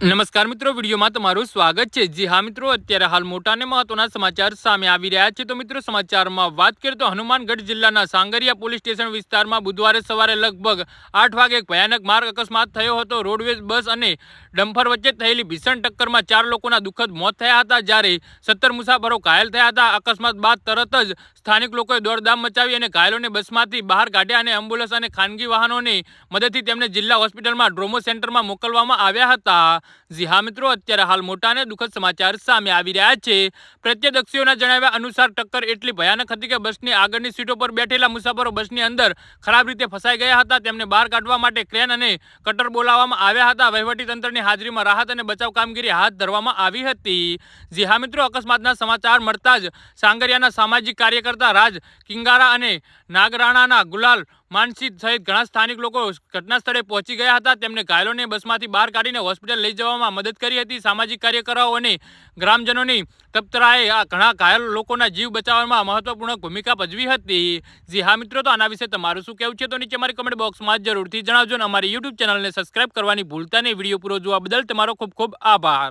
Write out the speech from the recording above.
નમસ્કાર મિત્રો, વિડીયોમાં તમારું સ્વાગત છે. જી હા મિત્રો, અત્યારે હાલ મોટા અને મહત્વના સમાચાર સામે આવી રહ્યા છે. તો મિત્રો, સમાચારમાં વાત કરીએ તો હનુમાનગઢ જિલ્લાના સાંગરિયા પોલીસ સ્ટેશન વિસ્તારમાં બુધવારે સવારે લગભગ આઠ વાગે એક ભયાનક માર્ગ અકસ્માત થયો હતો. રોડવેઝ બસ અને ડમ્ફર વચ્ચે થયેલી ભીષણ ટક્કરમાં ચાર લોકોના દુઃખદ મોત થયા હતા. જ્યારે સત્તર મુસાફરો ઘાયલ થયા હતા. અકસ્માત બાદ તરત જ સ્થાનિક લોકોએ દોડધામ મચાવી અને ઘાયલોને બસમાંથી બહાર કાઢ્યા અને એમ્બ્યુલન્સ અને ખાનગી વાહનોની મદદથી તેમને જિલ્લા હોસ્પિટલમાં ડ્રોમો સેન્ટરમાં મોકલવામાં આવ્યા હતા. જી હા મિત્રો, અત્યારે હાલ મોટા અને દુઃખદ સમાચાર સામે આવી રહ્યા છે. પ્રત્યદક્ષીઓના જણાવ્યા અનુસાર ટક્કર એટલી ભયાનક હતી કે બસની આગળની સીટો પર બેઠેલા મુસાફરો બસની અંદર ખરાબ રીતે ફસાઈ ગયા હતા. તેમને બહાર કાઢવા માટે ક્રેન અને કટર બોલાવવામાં આવ્યા હતા. વહીવટીતંત્રની હાજરીમાં રાહત અને બચાવ કામગીરી હાથ ધરવામાં આવી હતી. જી હા મિત્રો, અકસ્માતના સમાચાર મળતા જ સાંગરિયાના સામાજિક કાર્યકર્તા રાજ કિંગારા અને નાગરાણાના ગુલાલ માનસી સહિત ઘણા સ્થાનિક લોકો ઘટના સ્થળે પહોંચી ગયા હતા. તેમને ઘાયલોને બસમાંથી બહાર કાઢીને હોસ્પિટલ લઈ જવામાં મદદ કરી હતી. સામાજિક કાર્યકરો અને ગ્રામજનોની તપ્તરાએ આ ઘણા ઘાયલ લોકોના જીવ બચાવવામાં મહત્વપૂર્ણ ભૂમિકા ભજવી હતી. જી હા મિત્રો, તો આના વિશે તમારું શું કહેવું છે? તો નીચે મારી કમેન્ટ બોક્સમાં જરૂરથી જણાવજો અને અમારી યુટ્યુબ ચેનલને સબસ્ક્રાઇબ કરવાની ભૂલતા નહીં. વીડિયો પૂરો જોવા બદલ તમારો ખૂબ ખૂબ આભાર.